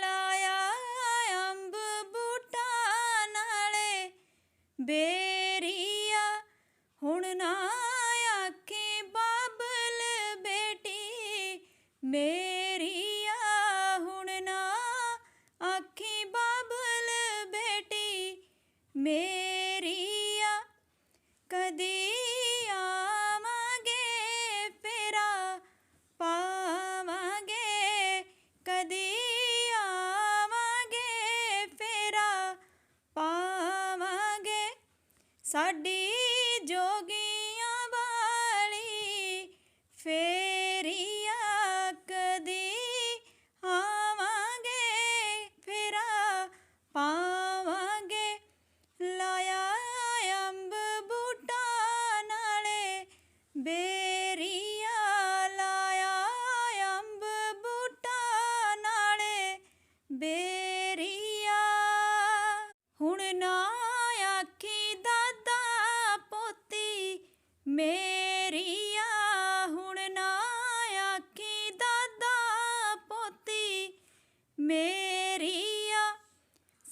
ਲਾਇਆ ਅੰਬ ਬੂਟਾ ਨਾਲੇ। ਬੇਰੀਆ, ਹੁਣ ਨਾ ਆਖੇ ਬਾਬਲ ਬੇਟੀ। ਮੇਰੀਆ, ਹੁਣ ਨਾ ਆਖੇ ਬਾਬਲ ਬੇਟੀ। ਮੇਰੀਆ, ਕਦੀ ਸਾਡੀ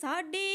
ਸਾਡੇ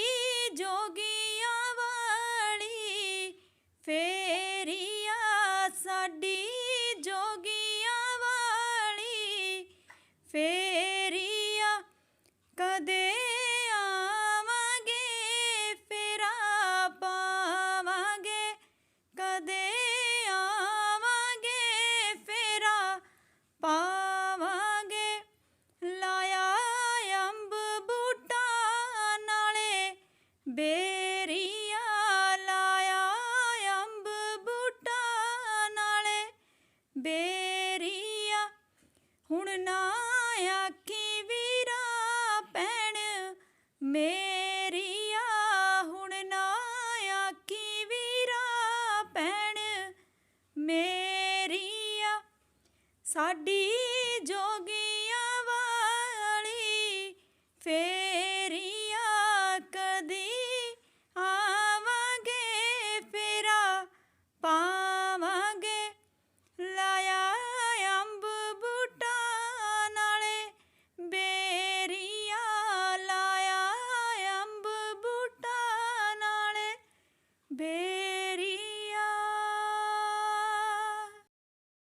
ਸਾਡੀ ਜੋਗੀਆਂ